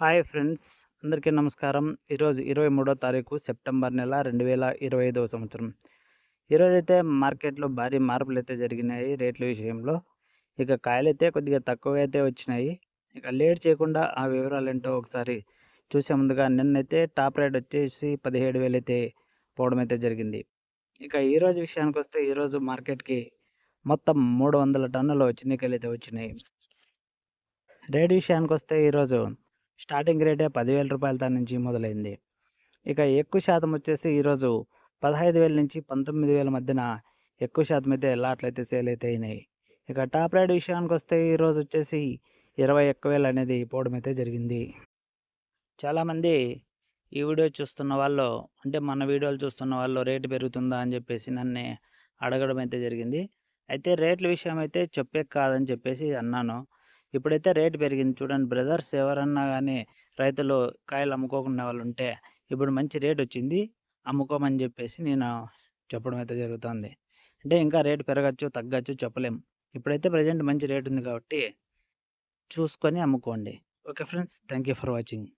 Hi friends అందరికీ నమస్కారం. ఈరోజు ఇరవై మూడో తారీఖు సెప్టెంబర్ నెల రెండు వేల ఇరవై ఐదవ సంవత్సరం. ఈరోజైతే మార్కెట్లో భారీ మార్పులు అయితే జరిగినాయి రేట్ల విషయంలో. ఇక కాయలు అయితే కొద్దిగా తక్కువగా అయితే వచ్చినాయి. ఇక లేట్ చేయకుండా ఆ వివరాలు ఏంటో ఒకసారి చూసే ముందుగా నిన్నైతే టాప్ రేట్ వచ్చేసి పదిహేడు వేలు అయితే పోవడం అయితే జరిగింది. ఇక ఈరోజు విషయానికి వస్తే ఈరోజు మార్కెట్కి మొత్తం మూడు వందల టన్నులు చిన్నికాయలు అయితే వచ్చినాయి. రేట్ విషయానికి వస్తే ఈరోజు స్టార్టింగ్ రేటే పదివేల రూపాయల నుంచి మొదలైంది. ఇక ఎక్కువ శాతం వచ్చేసి ఈరోజు పదహైదు వేల నుంచి పంతొమ్మిది వేల మధ్యన ఎక్కువ శాతం అయితే లాట్లయితే సేల్ అయితే అయినాయి. ఇక టాప్ రైడ్ విషయానికి వస్తే ఈరోజు వచ్చేసి ఇరవై ఒక్క వేలు అనేది పోవడం అయితే జరిగింది. చాలామంది ఈ వీడియో చూస్తున్న వాళ్ళు అంటే మన వీడియోలు చూస్తున్న వాళ్ళు రేటు పెరుగుతుందా అని చెప్పేసి నన్ను అడగడం అయితే జరిగింది. అయితే రేట్ల విషయం అయితే చెప్పే కాదని చెప్పేసి అన్నాను. ఇప్పుడైతే రేటు పెరిగింది చూడండి బ్రదర్స్ ఎవరన్నా కానీ రైతులు కాయలు అమ్ముకోకుండా వాళ్ళు ఉంటే ఇప్పుడు మంచి రేట్ వచ్చింది అమ్ముకోమని చెప్పేసి నేను చెప్పడం అయితే జరుగుతుంది. అంటే ఇంకా రేటు పెరగచ్చు తగ్గచ్చు చెప్పలేం. ఇప్పుడైతే ప్రజెంట్ మంచి రేట్ ఉంది కాబట్టి చూసుకొని అమ్ముకోండి. Okay friends thank you for watching.